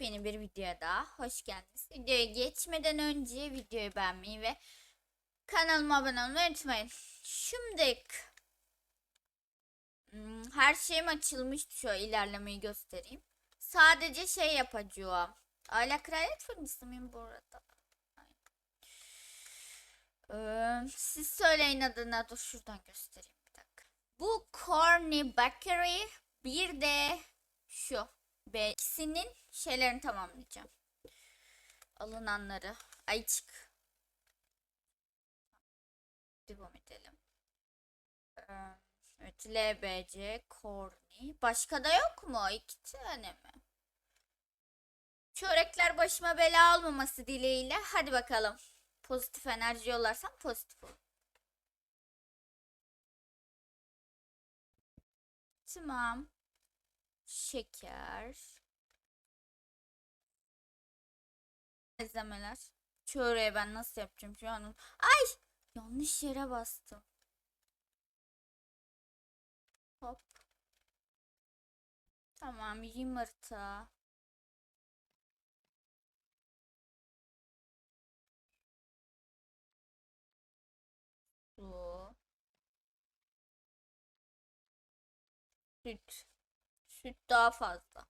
yepyeni bir videoya daha hoş geldiniz. Videoya geçmeden önce videoyu beğenmeyi ve kanalıma abone olmayı unutmayın. Şimdi hmm, her şeyim açılmıştı şöyle ilerlemeyi göstereyim. Sadece şey yapacağım. Hala kraliyet fırıncısı mıyım bu arada? Ee, siz söyleyin adına dur şuradan göstereyim bir dakika. Bu Corny Bakery bir de şu. B ikisinin şeylerini tamamlayacağım. Alınanları. Ay çık. Devam edelim. Ee, Evet LBC, Corny. Başka da yok mu? İki tane mi? Çörekler başıma bela almaması dileğiyle. Hadi bakalım. Pozitif enerji yollarsam pozitif ol. Tamam. Şeker. Malzemeler. Çöreği ben nasıl yapacağım şu an? Ay! Yanlış yere bastım. Hop. Tamam yumurta. Su. Süt. Süt daha fazla.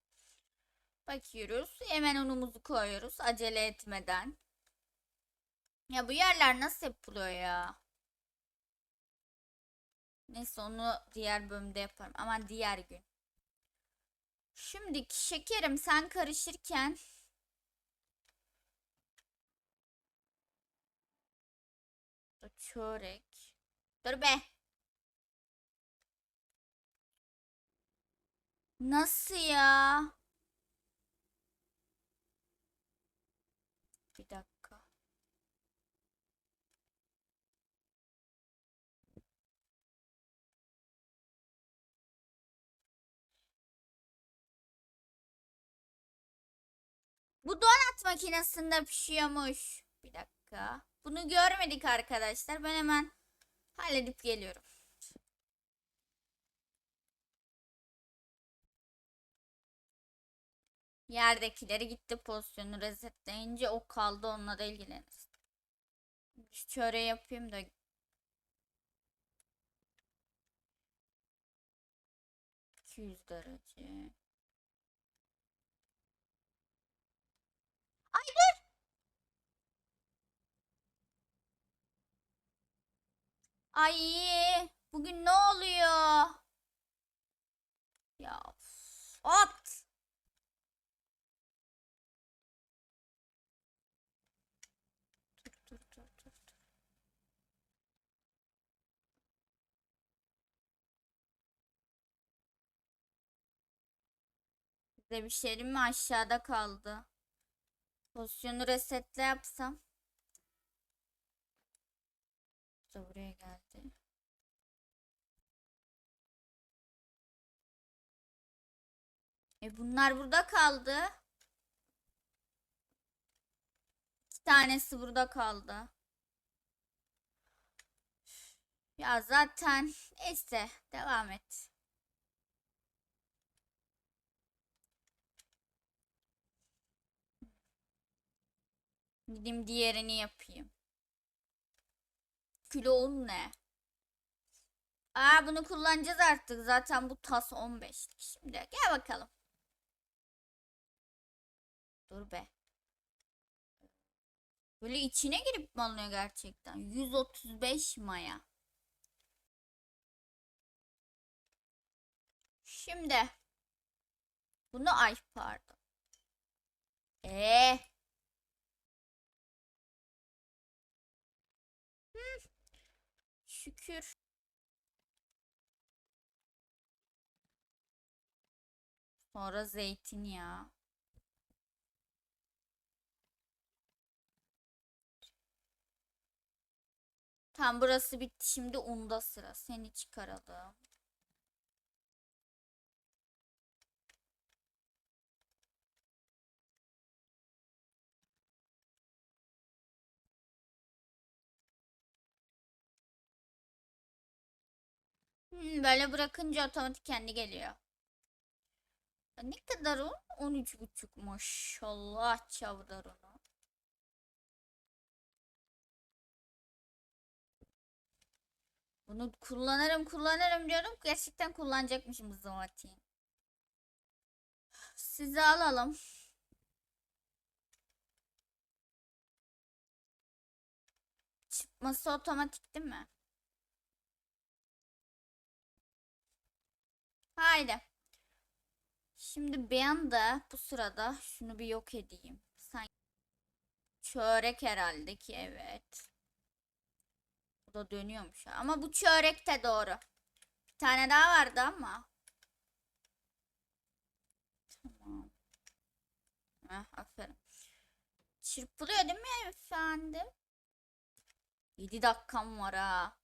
Bakıyoruz. Hemen unumuzu koyuyoruz. Acele etmeden. Ya bu yerler nasıl yapılıyor ya? Neyse onu diğer bölümde yaparım. Aman diğer gün. Şimdi şekerim sen karışırken çörek. Dur be. Nasıl ya? Bir dakika. Bu donat makinesinde pişiyormuş. Bir dakika. Bunu görmedik arkadaşlar. Ben hemen halledip geliyorum. Yerdekileri gitti pozisyonu resetleyince o kaldı onunla da ilgileniriz. Şu çöreği yapayım da. ...200 derece. Ay dur! Ay bugün ne oluyor? Ya of. At! Dur dur dur dur. dur. Size bir şey mi aşağıda kaldı. Pozisyonu resetle yapsam. Da buraya geldi. E bunlar burada kaldı. İki tanesi burada kaldı. Ya zaten neyse devam et. Gideyim diğerini yapayım. Kilo un ne? Aa bunu kullanacağız artık. Zaten bu tas 15'lik. Şimdi gel bakalım. Dur be. Böyle içine girip mi gerçekten? 135 maya. Şimdi. Bunu ay pardon. Eee. Şükür. Sonra zeytinyağı. Tam burası bitti. Şimdi unda sıra. Seni çıkaralım. Hmm, böyle bırakınca otomatik kendi geliyor. Ne kadar o? 13 buçuk maşallah çavdar onu. Bunu kullanırım kullanırım diyorum. Gerçekten kullanacakmışım zaten. Sizi alalım. Çıkması otomatik değil mi? Haydi. Şimdi ben de bu sırada şunu bir yok edeyim. Sen çörek herhalde ki evet. Bu da dönüyormuş ha. Ama bu çörek de doğru. Bir tane daha vardı ama. Tamam. Heh, aferin. Çırpılıyor değil mi efendim? 7 dakikam var ha.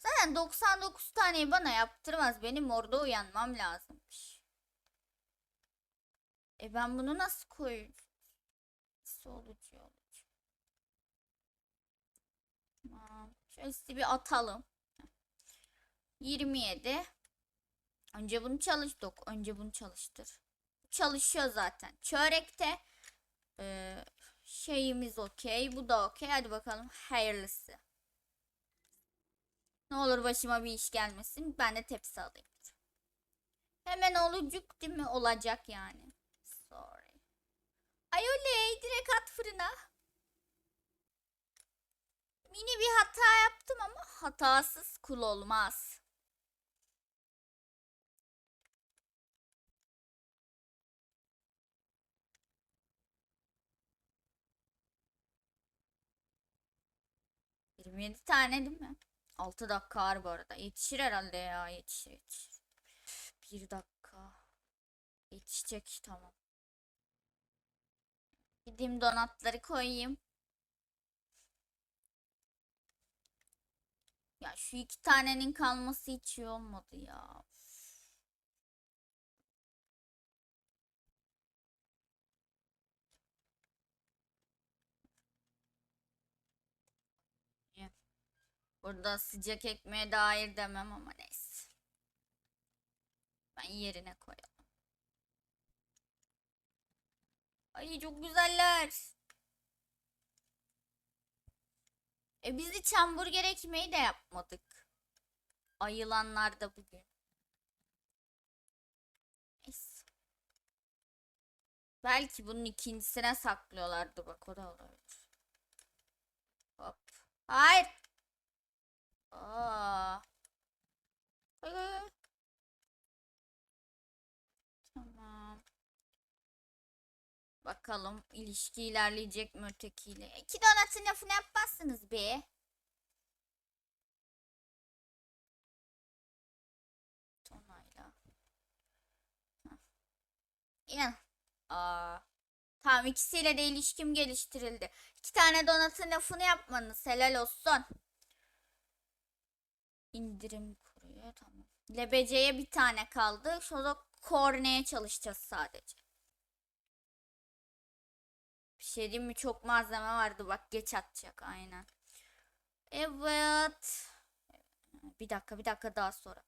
Zaten 99 taneyi bana yaptırmaz. Benim orada uyanmam lazımmış. E ben bunu nasıl koyayım? Nasıl olucu? Tamam. Şöyle bir atalım. 27. Önce bunu çalıştık. Önce bunu çalıştır. Çalışıyor zaten. Çörekte e, şeyimiz okey. Bu da okey. Hadi bakalım. Hayırlısı. Ne olur başıma bir iş gelmesin. Ben de tepsi alayım. Hemen olacak değil mi? Olacak yani. Sorry. Ay oley direkt at fırına. Mini bir hata yaptım ama hatasız kul olmaz. Yirmi yedi tane değil mi? 6 dakika var bu arada. Yetişir herhalde ya. Yetişir yetişir. Bir dakika. Yetişecek tamam. Gideyim donatları koyayım. Ya şu iki tanenin kalması hiç iyi olmadı ya. Burada sıcak ekmeğe dair demem ama neyse. Ben yerine koyalım. Ay çok güzeller. E biz hiç hamburger ekmeği de yapmadık. Ayılanlar da bugün. Neyse. Belki bunun ikincisine saklıyorlardı bak o da olabilir. Hop. Hayır. Bakalım ilişki ilerleyecek mi ötekiyle. İki donatın lafını yapmazsınız be. Tonayla. Ya. Aa. Tamam ikisiyle de ilişkim geliştirildi. İki tane donatın lafını yapmanız helal olsun. İndirim kuruyor tamam. Lebece'ye bir tane kaldı. Şurada korneye çalışacağız sadece. Bir şey diyeyim mi? Çok malzeme vardı. Bak geç atacak aynen. Evet. Bir dakika bir dakika daha sonra.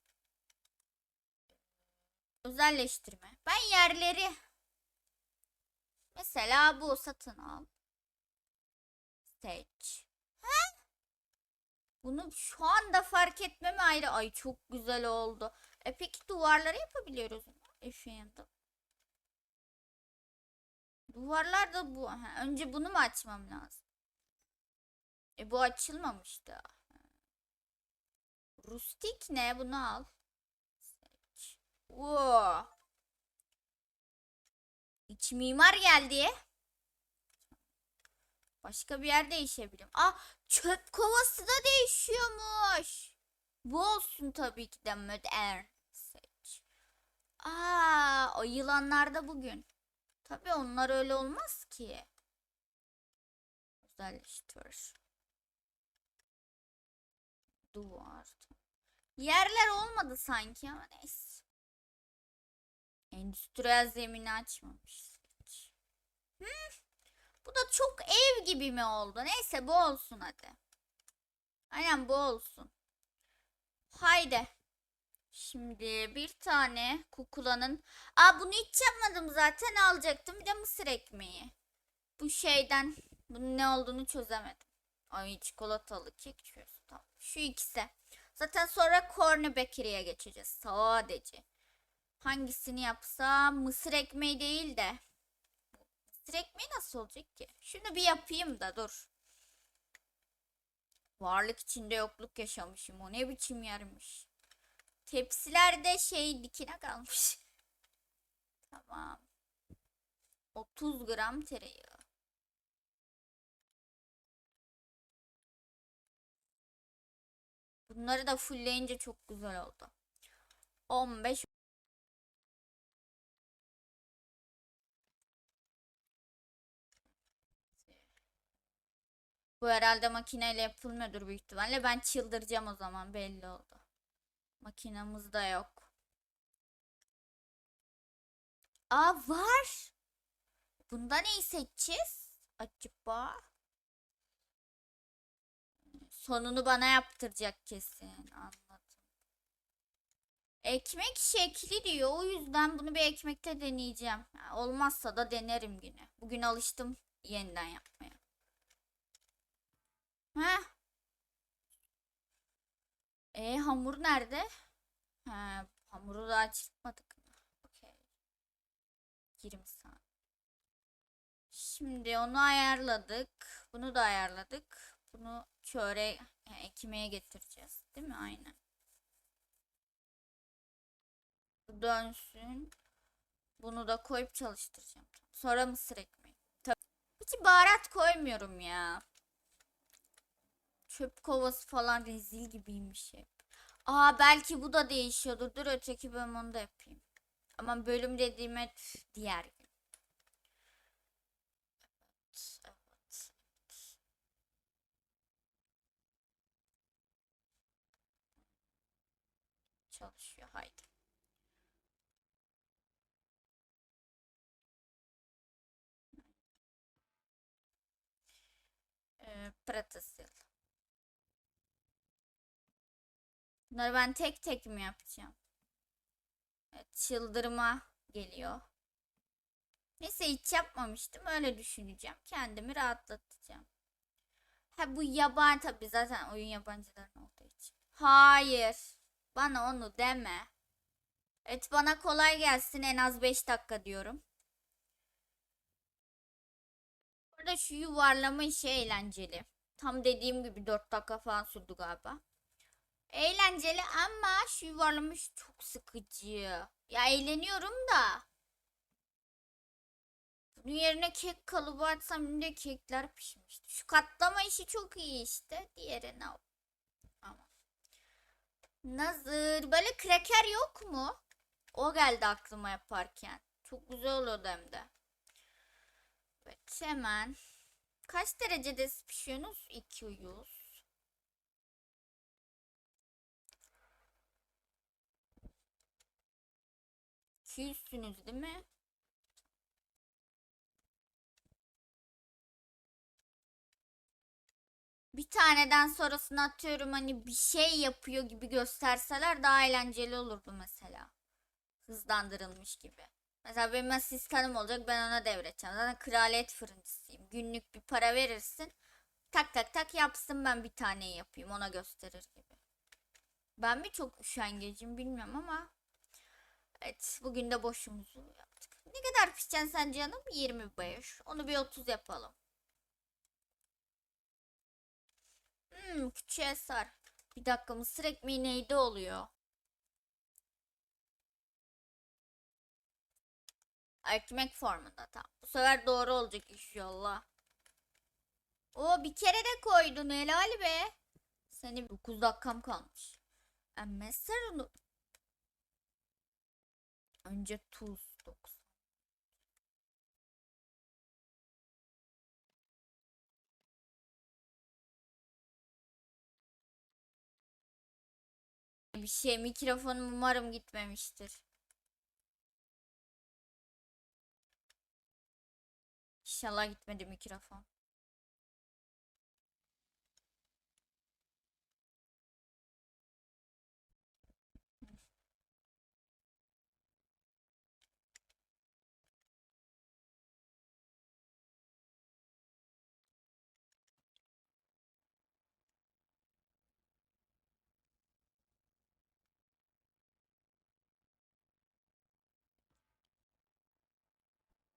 Özelleştirme. Ben yerleri mesela bu satın al. Seç. Bunu şu anda fark etmem ayrı. Ay çok güzel oldu. E peki duvarları yapabiliyoruz mu? Efendim. Duvarlar da bu. Ha, önce bunu mu açmam lazım? E bu açılmamış da. Rustik ne? Bunu al. Seç. Oo. İç mimar geldi. Başka bir yer değişebilirim. Ah çöp kovası da değişiyormuş. Bu olsun tabii ki de modern. Aa o yılanlar da bugün. Tabii onlar öyle olmaz ki. Özelleştir. Duvar. Yerler olmadı sanki ama neyse. Endüstriyel zemini açmamış. Hmm. Bu da çok ev gibi mi oldu? Neyse bu olsun hadi. Aynen bu olsun. Haydi. Şimdi bir tane kukulanın... Aa bunu hiç yapmadım zaten alacaktım. Bir de mısır ekmeği. Bu şeyden bunun ne olduğunu çözemedim. Ay çikolatalı kek çözüm. Tamam. Şu ikisi. Zaten sonra corny bakery'e geçeceğiz. Sadece. Hangisini yapsam mısır ekmeği değil de. Mısır ekmeği nasıl olacak ki? Şunu bir yapayım da dur. Varlık içinde yokluk yaşamışım. O ne biçim yermiş. Tepsilerde şey dikine kalmış. tamam. 30 gram tereyağı. Bunları da fullleyince çok güzel oldu. 15 Bu herhalde makineyle yapılmıyordur büyük ihtimalle. Ben çıldıracağım o zaman belli oldu. Makinamız da yok. Aa var. Bunda neyi seçeceğiz? Acaba? Sonunu bana yaptıracak kesin. Anladım. Ekmek şekli diyor. O yüzden bunu bir ekmekte deneyeceğim. Olmazsa da denerim yine. Bugün alıştım yeniden yapmaya. Heh. E hamur nerede? Ha, hamuru daha çırpmadık mı? Okey. 20 saniye. Şimdi onu ayarladık. Bunu da ayarladık. Bunu çöreğe yani ekmeğe getireceğiz. Değil mi? Aynen. Bu dönsün. Bunu da koyup çalıştıracağım. Sonra mısır ekmeği. Tabii. Hiç baharat koymuyorum ya. Çöp kovası falan rezil gibiymiş hep. Aa belki bu da değişiyordur. Dur öteki bölüm onu da yapayım. Ama bölüm dediğim hep diğer gün. Evet, evet. Çalışıyor haydi. Ee, Pratasil. Bunları ben tek tek mi yapacağım? Evet, çıldırma geliyor. Neyse hiç yapmamıştım. Öyle düşüneceğim. Kendimi rahatlatacağım. Ha bu yabancı tabi zaten oyun yabancıların olduğu için. Hayır. Bana onu deme. Evet bana kolay gelsin en az 5 dakika diyorum. Burada şu yuvarlama işi eğlenceli. Tam dediğim gibi 4 dakika falan sürdü galiba. Eğlenceli ama şu yuvarlama işi çok sıkıcı. Ya eğleniyorum da. Bunun yerine kek kalıbı açsam şimdi kekler pişmişti. Şu katlama işi çok iyi işte. Diğeri ne? Ama. Nazır. Böyle kraker yok mu? O geldi aklıma yaparken. Çok güzel oluyordu hem de. Evet hemen. Kaç derecede pişiyorsunuz? 200. Yüzsünüz değil mi? Bir taneden sonrasını atıyorum hani bir şey yapıyor gibi gösterseler daha eğlenceli olurdu mesela. Hızlandırılmış gibi. Mesela benim asistanım olacak ben ona devredeceğim. Zaten kraliyet fırıncısıyım. Günlük bir para verirsin. Tak tak tak yapsın ben bir taneyi yapayım ona gösterir gibi. Ben mi çok üşengecim bilmiyorum ama. Evet bugün de boşumuzu yaptık. Ne kadar pişeceksin sen canım? 25. Onu bir 30 yapalım. Hmm, küçüğe sar. Bir dakika mısır ekmeği neydi oluyor? Ekmek formunda tam. Bu sefer doğru olacak inşallah. O bir kere de koydun helal be. Seni 9 dakikam kalmış. Sen onu önce tuz 9. Bir şey mikrofonum umarım gitmemiştir. İnşallah gitmedi mikrofon.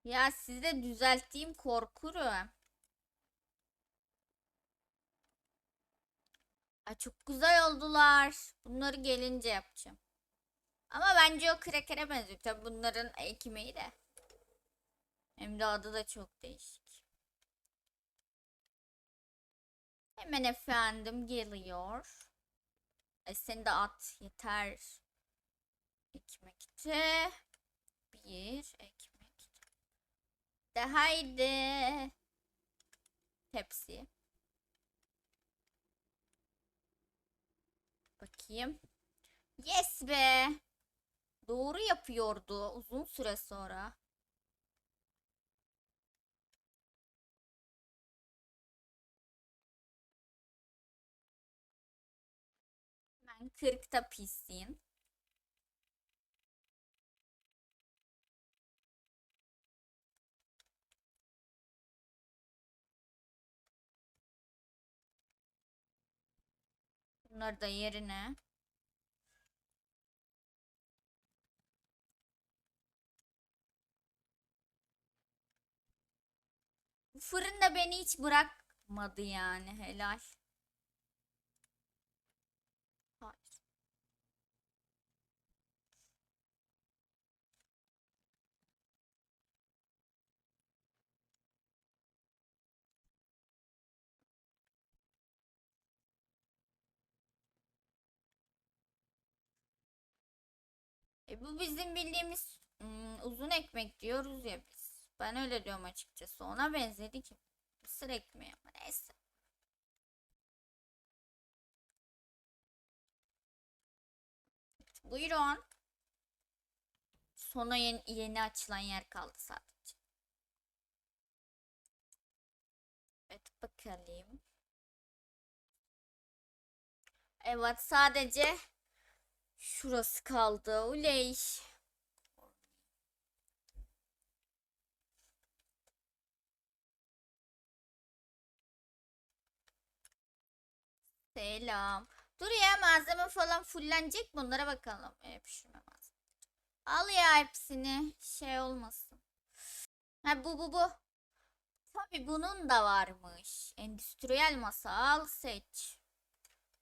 Ya size düzelttiğim korkuyorum. Ay çok güzel oldular. Bunları gelince yapacağım. Ama bence o krekere benziyor. Tabi bunların ekmeği de. Hem de adı da çok değişik. Hemen efendim geliyor. E sen de at yeter. Ekmekte. Bir ekmek. De haydi. Tepsi. Bakayım. Yes be. Doğru yapıyordu uzun süre sonra. Ben 40'ta pişsin. Bunları da yerine. Bu fırın beni hiç bırakmadı yani helal. Hayır. Bu bizim bildiğimiz ım, uzun ekmek diyoruz ya biz. Ben öyle diyorum açıkçası. Ona benzedi ki. Mısır ekmeği ama neyse. Buyurun. Sona yeni, yeni açılan yer kaldı sadece. Evet bakalım. Evet sadece şurası kaldı. Uley. Selam. Dur ya malzeme falan fullenecek mi? Onlara bakalım. E, pişirme malzeme. Al ya hepsini. Şey olmasın. Ha bu bu bu. Tabi bunun da varmış. Endüstriyel masa al seç.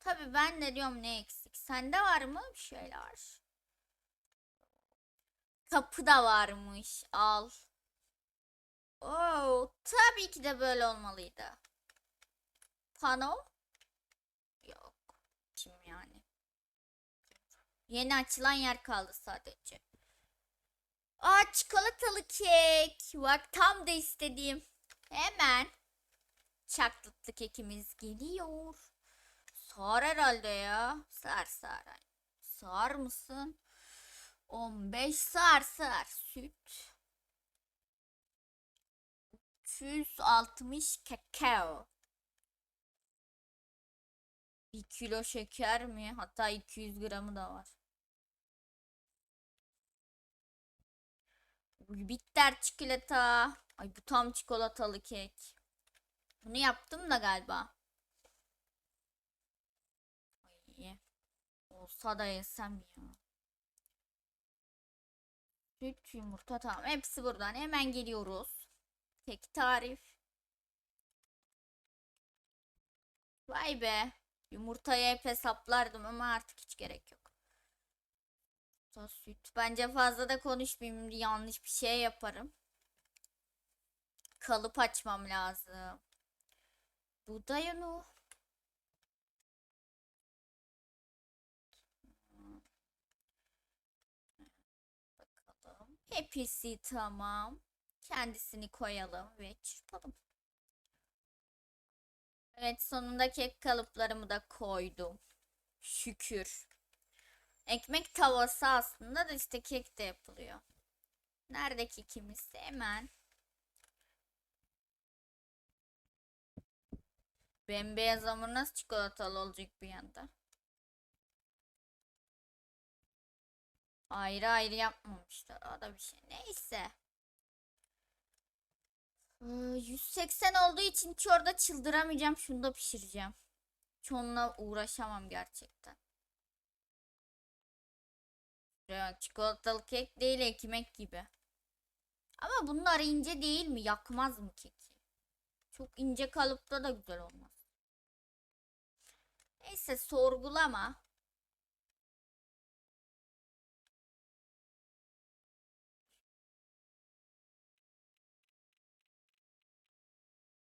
Tabi ben de diyorum ne eksik. Sende var mı bir şeyler? Kapı da varmış. Al. Oo, tabii ki de böyle olmalıydı. Pano? Yok. Kim yani? Yeni açılan yer kaldı sadece. Aa çikolatalı kek. Bak tam da istediğim. Hemen çaklıtlı kekimiz geliyor. Sar herhalde ya. Sar sar. Sar mısın? 15 sar sar. Süt. 360 kakao. 1 kilo şeker mi? Hatta 200 gramı da var. Bitter çikolata. Ay bu tam çikolatalı kek. Bunu yaptım da galiba. Ay. Olsa da yesem ya. Süt, yumurta tamam. Hepsi buradan. Hemen geliyoruz. Tek tarif. Vay be. Yumurtayı hep hesaplardım ama artık hiç gerek yok. Da süt. Bence fazla da konuşmayayım. Yanlış bir şey yaparım. Kalıp açmam lazım. Buğday unu. Bakalım. Hepsi tamam. Kendisini koyalım ve çırpalım. Evet sonunda kek kalıplarımı da koydum. Şükür. Ekmek tavası aslında da işte kek de yapılıyor. Nerede kekimiz? Hemen. Bembeyaz hamur nasıl çikolatalı olacak bir yanda? Ayrı ayrı yapmamışlar. O da bir şey. Neyse. Ee, 180 olduğu için hiç orada çıldıramayacağım. Şunu da pişireceğim. Hiç onunla uğraşamam gerçekten. Çikolatalı kek değil ekmek gibi. Ama bunlar ince değil mi? Yakmaz mı keki? Çok ince kalıpta da güzel olmaz. Neyse sorgulama.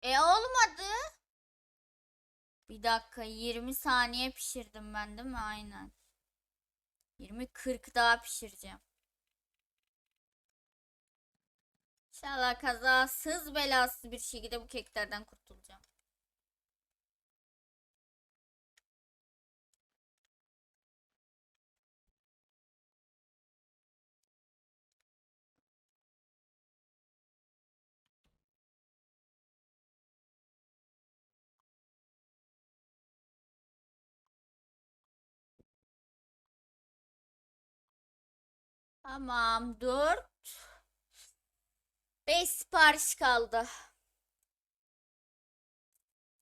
E olmadı. Bir dakika 20 saniye pişirdim ben değil mi? Aynen. 20-40 daha pişireceğim. İnşallah kazasız belasız bir şekilde bu keklerden kurtulacağım. Tamam 4 5 sipariş kaldı.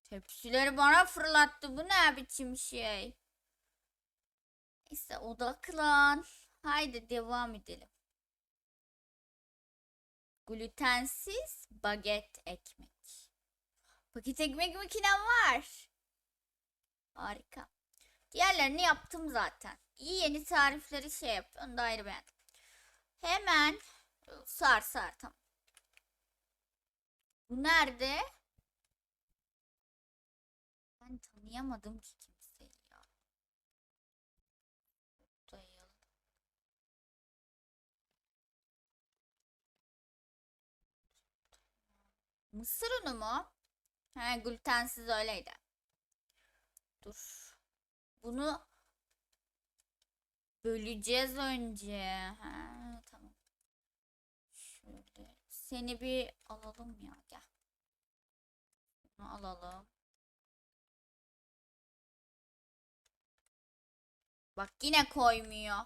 Tepsileri bana fırlattı. Bu ne biçim şey? Neyse odaklan. Haydi devam edelim. Glutensiz baget ekmek. Paket ekmek makinem var. Harika. Diğerlerini yaptım zaten. İyi yeni tarifleri şey yapıyor. Onu da ayrı beğendim. Hemen sar sar tamam. Bu nerede? Ben tanıyamadım ki kimseyi ya. Dayayalım. Mısır unu mu? He glutensiz öyleydi. Dur. Bunu böleceğiz önce. Şöyle. Seni bir alalım ya. Gel. Bunu alalım. Bak yine koymuyor.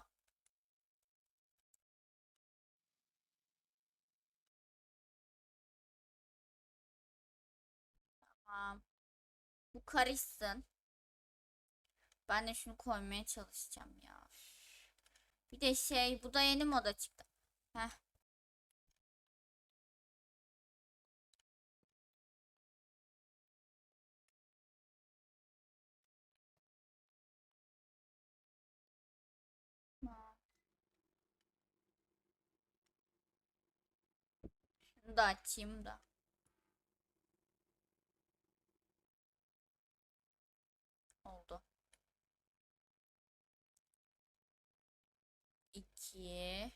Tamam. Bu karışsın. Ben de şunu koymaya çalışacağım ya. Bir de şey bu da yeni moda çıktı. Heh. Şunu da açayım da. Oldu. 2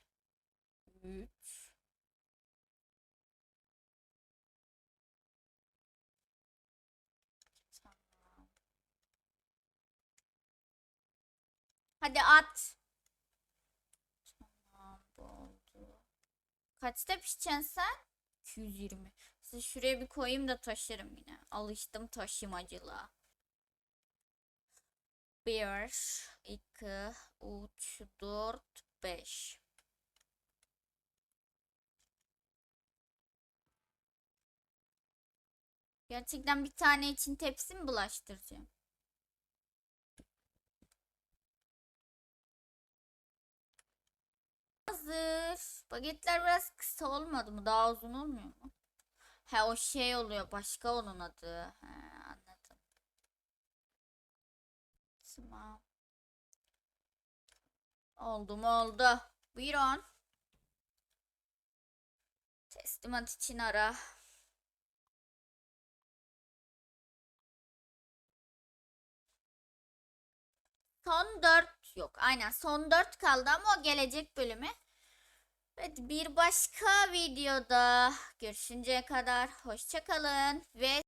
3 Tamam. Hadi at. Tamam oldu. Kaçta pişeceksin sen? 220. Size şuraya bir koyayım da taşırım yine. Alıştım taşımacılığa. 1, 2, 3, 4, 5. Gerçekten bir tane için tepsi mi bulaştıracağım? Hazır. Bagetler biraz kısa olmadı mı? Daha uzun olmuyor mu? He o şey oluyor. Başka onun adı. He anladım. Tamam. Oldu mu oldu. Buyurun. Teslimat için ara. Son 4 yok. Aynen son 4 kaldı ama o gelecek bölüme. Evet bir başka videoda görüşünceye kadar hoşçakalın ve